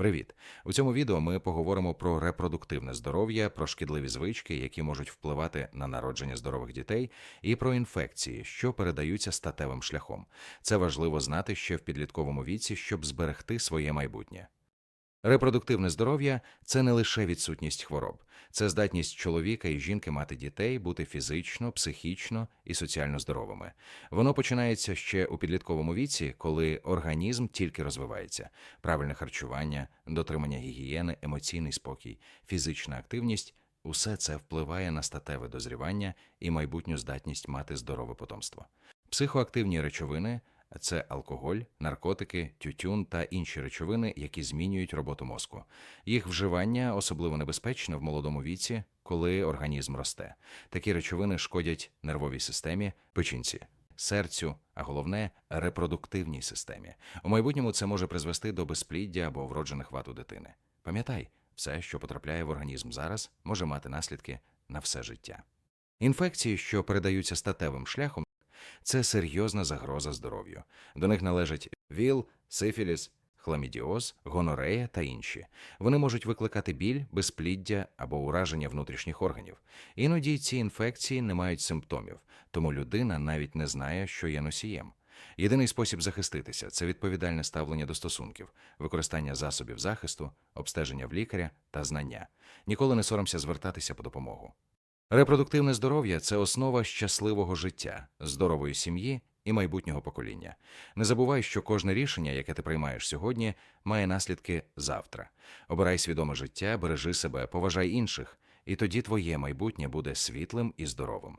Привіт! У цьому відео ми поговоримо про репродуктивне здоров'я, про шкідливі звички, які можуть впливати на народження здорових дітей, і про інфекції, що передаються статевим шляхом. Це важливо знати ще в підлітковому віці, щоб зберегти своє майбутнє. Репродуктивне здоров'я це не лише відсутність хвороб, це здатність чоловіка і жінки мати дітей, бути фізично, психічно і соціально здоровими. Воно починається ще у підлітковому віці, коли організм тільки розвивається. Правильне харчування, дотримання гігієни, емоційний спокій, фізична активність усе це впливає на статеве дозрівання і майбутню здатність мати здорове потомство. Психоактивні речовини це алкоголь, наркотики, тютюн та інші речовини, які змінюють роботу мозку. Їх вживання особливо небезпечне в молодому віці, коли організм росте. Такі речовини шкодять нервовій системі, печінці, серцю, а головне репродуктивній системі. У майбутньому це може призвести до безпліддя або вроджених вад у дитини. Пам'ятай, все, що потрапляє в організм зараз, може мати наслідки на все життя. Інфекції, що передаються статевим шляхом, це серйозна загроза здоров'ю. До них належать ВІЛ, сифіліс, хламідіоз, гонорея та інші. Вони можуть викликати біль, безпліддя або ураження внутрішніх органів. Іноді ці інфекції не мають симптомів, тому людина навіть не знає, що є носієм. Єдиний спосіб захиститися це відповідальне ставлення до стосунків, використання засобів захисту, обстеження в лікаря та знання. Ніколи не соромся звертатися по допомогу. Репродуктивне здоров'я це основа щасливого життя, здорової сім'ї і майбутнього покоління. Не забувай, що кожне рішення, яке ти приймаєш сьогодні, має наслідки завтра. Обирай свідоме життя, бережи себе, поважай інших, і тоді твоє майбутнє буде світлим і здоровим.